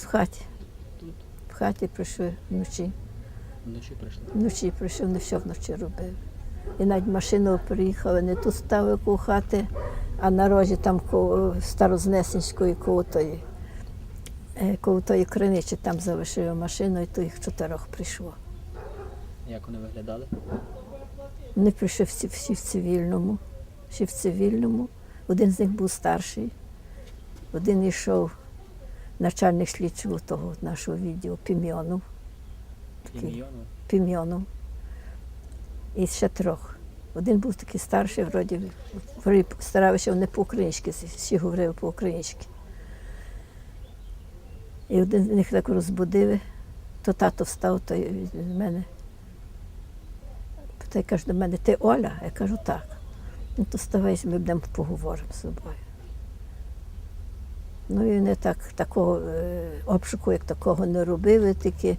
З хаті. Тут В хаті прийшли вночі. вночі прийшли. Вночі прийшов, не все вночі робив. І навіть машину приїхали, не тут ставив коло хати, а на рожі там коло Старознесенської, коло тої, е, коло тої криничі там залишили машину, і то їх чотирьох прийшло. Як вони виглядали? Вони прийшли всі, всі в цивільному, всі в цивільному. Один з них був старший, один йшов начальник слідчого того нашого відділу Пім'йонов. Пім'йонов. І ще трьох. Один був такий старший, вроді, старався вони по-українськи, всі говорили по-українськи. І один з них так розбудили, то тато встав, то й з мене. Питає, каже до мене, ти Оля? Я кажу, так. Ну то ставай, ми будемо поговоримо з собою. Ну і вони так, такого е, обшуку, як такого не робили, тільки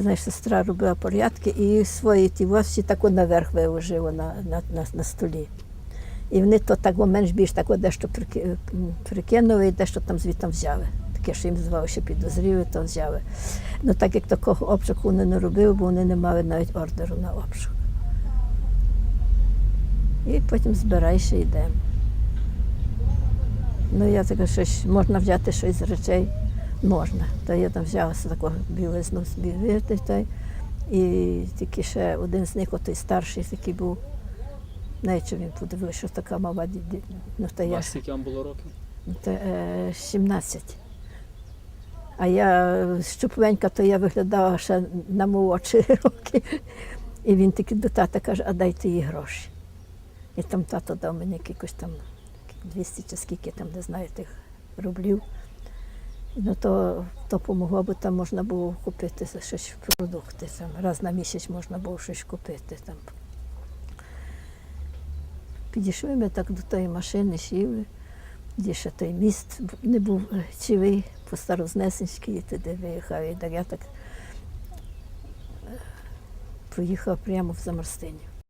знаєш, сестра робила порядки і свої ті всі тако наверх виложили на, на, на, на столі. І вони то так менш більш так дещо прикинули і дещо там звідти взяли. Таке, що їм здавалося підозріли, то взяли. Ну так як такого обшуку вони не робили, бо вони не мали навіть ордеру на обшук. І потім збирайся йдемо. Ну, я така щось, можна взяти щось з речей. Можна. То я там взяла таку білизну собі вирти, та і тільки ще один з них, той старший такий був. Навіть що він подивився, що така мала ді- ді- ну, та я скільки вам було років? та, е, 17. А я щупленька, то я виглядала ще на молодші роки. І він таки до тата каже, а дайте їй гроші. І там тато дав мені якихось там 200 чи скільки там, не знаю, тих рублів. Ну то, то помогло, бо там можна було купити щось продукти. Там, раз на місяць можна було щось купити. Там. Підійшли ми так до тої машини, сіли, де ще той міст не був цілий, по Старознесенській, туди виїхав. І так я так е, проїхав прямо в Замарстинів.